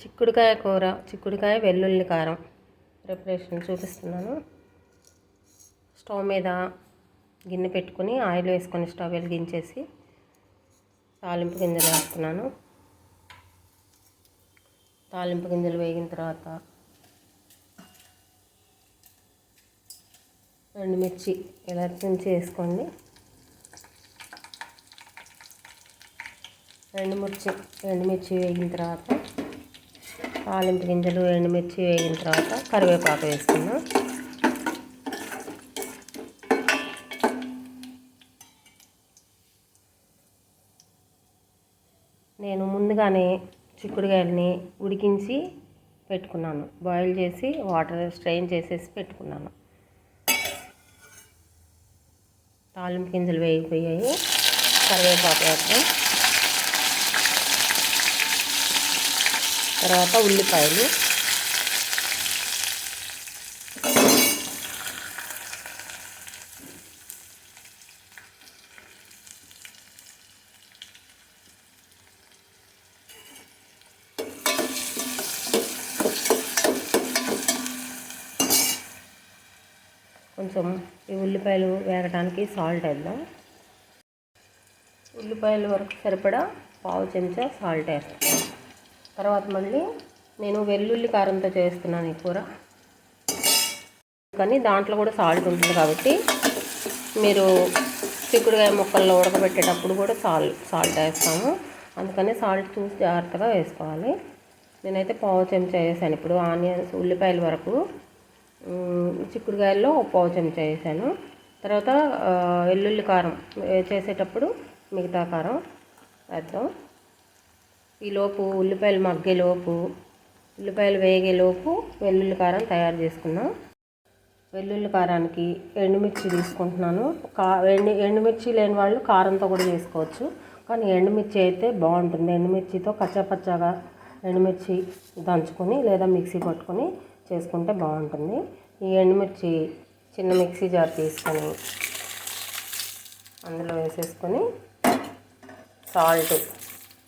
చిక్కుడుకాయ కూర చిక్కుడుకాయ వెల్లుల్లి కారం. ప్రిపరేషన్ చూపిస్తున్నాను. స్టవ్ మీద గిన్నె పెట్టుకుని ఆయిల్ వేసుకొని స్టవ్ వెలిగించేసి తాలింపు గింజలు వేస్తున్నాను. తాలింపు గింజలు వేగిన తర్వాత ఎండుమిర్చి ఎలర్జీ నుంచి వేసుకోండి. ఎండుమిర్చి ఎండుమిర్చి వేగిన తర్వాత తాలింపు గింజలు ఎండుమిర్చి వేగిన తర్వాత కరివేపాకు వేసుకున్నాం నేను ముందుగానే చిక్కుడుకాయలని ఉడికించి పెట్టుకున్నాను. బాయిల్ చేసి వాటర్ స్ట్రెయిన్ చేసేసి పెట్టుకున్నాను. తాలింపు గింజలు వేగిపోయాయి. కరివేపాకు వేస్తాం తర్వాత ఉల్లిపాయలు. కొంచెం ఈ ఉల్లిపాయలు వేగడానికి సాల్ట్ వేద్దాం. ఉల్లిపాయలు వరకు సరిపడా పావు చెంచా సాల్ట్ వేస్తాం. తర్వాత మళ్ళీ నేను వెల్లుల్లి కారంతో చేస్తున్నాను ఈ కూర. కానీ దాంట్లో కూడా సాల్ట్ ఉంటుంది కాబట్టి మీరు చిక్కుడుకాయ ముక్కల్లో ఉడకబెట్టేటప్పుడు కూడా సాల్ట్ సాల్ట్ వేస్తాము. అందుకని సాల్ట్ చూసి జాగ్రత్తగా వేసుకోవాలి. నేనైతే పావు చెంచా వేసాను. ఇప్పుడు ఆనియన్స్ ఉల్లిపాయల వరకు చిక్కుడుకాయల్లో పావు చెంచా వేసాను. తర్వాత వెల్లుల్లి కారం చేసేటప్పుడు మిగతా కారం వేద్దాం. ఈలోపు ఉల్లిపాయలు మగ్గేలోపు ఉల్లిపాయలు వేగేలోపు వెల్లుల్లి కారం తయారు చేసుకుందాం వెల్లుల్లి కారానికి ఎండుమిర్చి తీసుకుంటున్నాను. కా ఎండు ఎండుమిర్చి లేని వాళ్ళు కారంతో కూడా చేసుకోవచ్చు. కానీ ఎండుమిర్చి అయితే బాగుంటుంది. ఎండుమిర్చితో కచ్చాపచ్చాగా ఎండుమిర్చి దంచుకొని లేదా మిక్సీ పట్టుకొని చేసుకుంటే బాగుంటుంది. ఈ ఎండుమిర్చి చిన్న మిక్సీ జార్ తీసుకొని అందులో వేసేసుకొని సాల్ట్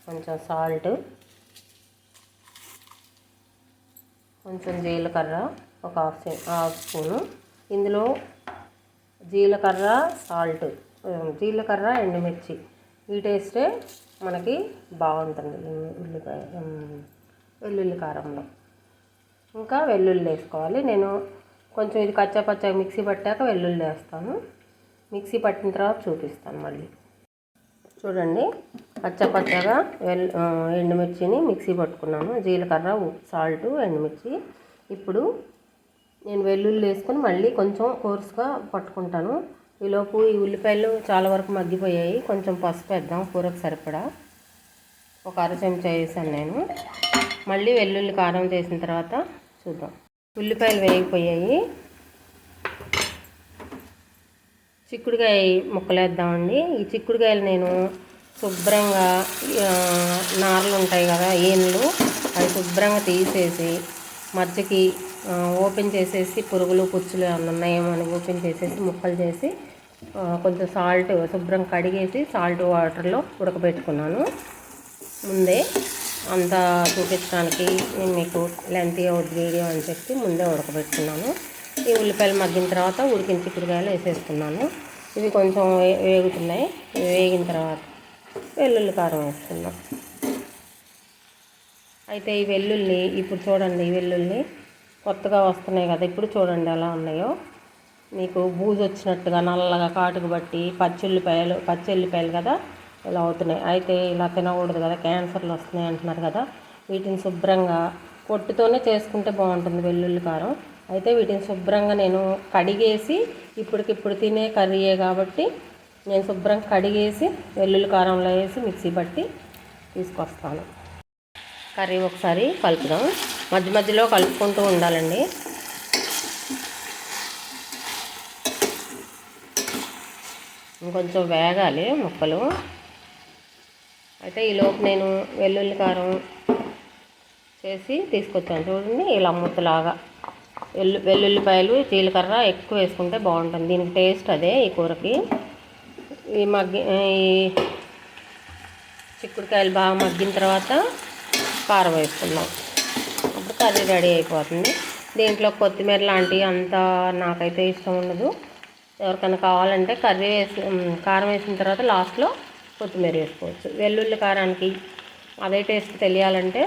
కొంచెం సాల్ట్ కొంచెం జీలకర్ర ఒక హాఫ్ హాఫ్ స్పూను. ఇందులో జీలకర్ర సాల్ట్ జీలకర్ర ఎండుమిర్చి ఈ టేస్టే మనకి బాగుంటుంది ఉల్లిపాయ వెల్లుల్లి కారంలో. ఇంకా వెల్లుల్లి వేసుకోవాలి. నేను కొంచెం ఇది కచ్చా పచ్చా మిక్సీ పట్టాక వెల్లుల్లి వేస్తాను. మిక్సీ పట్టిన తర్వాత చూపిస్తాను మళ్ళీ. చూడండి. పచ్చ పచ్చగా వెల్ ఎండుమిర్చిని మిక్సీ పట్టుకున్నాను. జీలకర్ర సాల్ట్ ఎండుమిర్చి. ఇప్పుడు నేను వెల్లుల్లి వేసుకొని మళ్ళీ కొంచెం కోర్సుగా పట్టుకుంటాను. ఈలోపు ఈ ఉల్లిపాయలు చాలా వరకు మగ్గిపోయాయి. కొంచెం పసుపు వేద్దాం కూరకు సరిపడా. ఒక అర చెంచా వేసాను నేను. మళ్ళీ వెల్లుల్లి కారం చేసిన తర్వాత చూద్దాం. ఉల్లిపాయలు వేగిపోయాయి. చిక్కుడుకాయ ముక్కలు వేద్దామండి. ఈ చిక్కుడుకాయలు నేను శుభ్రంగా నారలు ఉంటాయి కదా ఏనులు అవి శుభ్రంగా తీసేసి మధ్యకి ఓపెన్ చేసేసి పురుగులు పుచ్చులు ఏమైనా ఉన్నాయేమో అని ఓపెన్ చేసేసి ముక్కలు చేసి కొంచెం సాల్ట్ శుభ్రం కడిగేసి సాల్ట్ వాటర్లో ఉడకబెట్టుకున్నాను. ముందే అంత చూపించడానికి నేను మీకు లెంత్ అవుద్ది వీడియో అని చెప్పి ముందే ఉడకబెట్టుకున్నాను. ఈ ఉల్లిపాయలు మగ్గిన తర్వాత ఉడికిన చిక్కుడుకాయలు వేసేసుకున్నాను. ఇవి కొంచెం వేగుతున్నాయి. వేగిన తర్వాత వెల్లుల్లి కారం వేసుకుందాం. అయితే ఈ వెల్లుల్లి ఇప్పుడు చూడండి ఈ వెల్లుల్లి కొత్తగా వస్తున్నాయి కదా ఇప్పుడు చూడండి ఎలా ఉన్నాయో. మీకు బూజు వచ్చినట్టుగా నల్లగా కాటుకు బట్టి పచ్చుల్లిపాయలు పచ్చెల్లిపాయలు కదా ఇలా అవుతున్నాయి. అయితే ఇలా తినకూడదు కదా క్యాన్సర్లు వస్తున్నాయి అంటున్నారు కదా వీటిని శుభ్రంగా పొట్టుతోనే చేసుకుంటే బాగుంటుంది వెల్లుల్లి కారం. అయితే వీటిని శుభ్రంగా నేను కడిగేసి ఇప్పటికిప్పుడు తినే కర్రీయే కాబట్టి నేను శుభ్రంగా కడిగేసి వెల్లుల్లి కారంలో వేసి మిక్సీ పట్టి తీసుకొస్తాను. కర్రీ ఒకసారి కలుపుదాం. మధ్య మధ్యలో కలుపుకుంటూ ఉండాలండి. ఇంకొంచెం వేగాలి ముక్కలు. అయితే ఈలోపు నేను వెల్లుల్లి కారం చేసి తీసుకొచ్చాను. చూడండి ఇలా ముద్దలాగా. వెల్లు వెల్లుల్లిపాయలు జీలకర్ర ఎక్కువ వేసుకుంటే బాగుంటుంది. దీనికి టేస్ట్ అదే ఈ కూరకి. ఈ మగ్గి ఈ చిక్కుడుకాయలు బాగా మగ్గిన తర్వాత కారం వేసుకుందాం. కర్రీ రెడీ అయిపోతుంది. దీంట్లో కొత్తిమీర లాంటివి అంత నాకైతే ఇష్టం ఉండదు. ఎవరికైనా కావాలంటే కర్రీ వేసి కారం వేసిన తర్వాత లాస్ట్లో కొత్తిమీర వేసుకోవచ్చు. వెల్లుల్లి కారానికి అదే టేస్ట్ తెలియాలంటే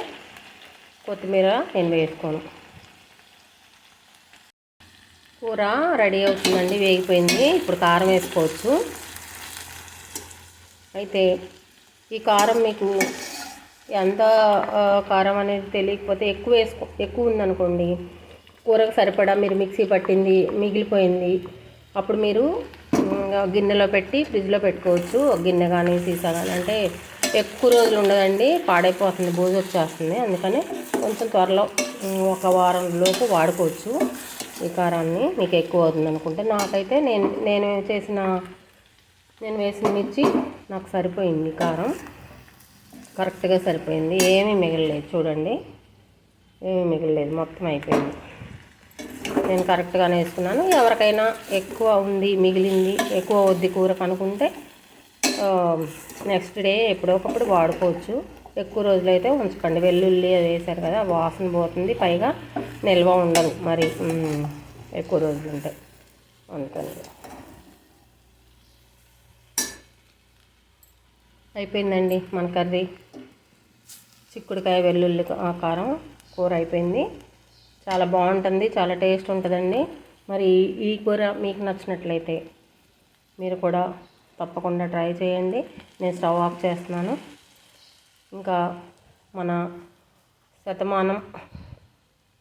కొత్తిమీర నేను వేసుకోను. కూర రెడీ అవుతుందండి వేగిపోయింది. ఇప్పుడు కారం వేసుకోవచ్చు. అయితే ఈ కారం మీకు ఎంత కారం అనేది తెలియకపోతే ఎక్కువ వేసుకో ఎక్కువ ఉందనుకోండి కూరకు సరిపడా మీరు మిక్సీ పట్టింది మిగిలిపోయింది అప్పుడు మీరు గిన్నెలో పెట్టి ఫ్రిడ్జ్లో పెట్టుకోవచ్చు. గిన్నె కానీ సీసా కానీ అంటే ఎక్కువ రోజులు ఉండదండి పాడైపోతుంది బూజు వచ్చేస్తుంది. అందుకని కొంచెం త్వరలో ఒక వారం లోపు వాడుకోవచ్చు ఈ కారాన్ని. మీకు ఎక్కువ అవుతుంది అనుకుంటే నాకైతే నేను నేను చేసిన నేను వేసిన మిర్చి నాకు సరిపోయింది కారం. కరెక్ట్గా సరిపోయింది. ఏమీ మిగలలేదు. చూడండి. ఏమీ మిగలలేదు. మొత్తం అయిపోయింది. నేను కరెక్ట్గానే వేసుకున్నాను. ఎవరికైనా ఎక్కువ ఉంది మిగిలింది ఎక్కువ వద్ది కూర కనుకుంటే నెక్స్ట్ డే ఎప్పుడో ఒకప్పుడు వాడుకోవచ్చు. ఎక్కువ రోజులైతే ఉంచకండి. వెల్లుల్లి అది వేసారు కదా వాసన పోతుంది. పైగా నిల్వ ఉండదు. మరి ఎక్కువ రోజులు ఉంటాయి అంతే అయిపోయిందండి మన కర్రీ. చిక్కుడుకాయ వెల్లుల్లి ఆ కారం కూర అయిపోయింది. చాలా బాగుంటుంది చాలా టేస్ట్ ఉంటుందండి. మరి ఈ కూర మీకు నచ్చినట్లయితే మీరు కూడా తప్పకుండా ట్రై చేయండి. నేను స్టవ్ ఆఫ్ చేస్తున్నాను. ఇంకా మన Shatamanam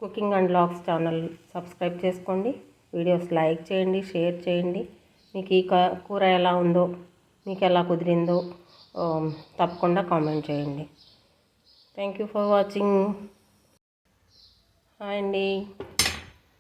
cooking and logs channel subscribe చేసుకోండి. వీడియోస్ లైక్ చేయండి షేర్ చేయండి. మీకు ఈ కూర ఎలా ఉందో మీకు ఎలా కుదిరిందో Um, తప్పకుండా కామెంట్ చేయండి. Thank you for watching hi అండి.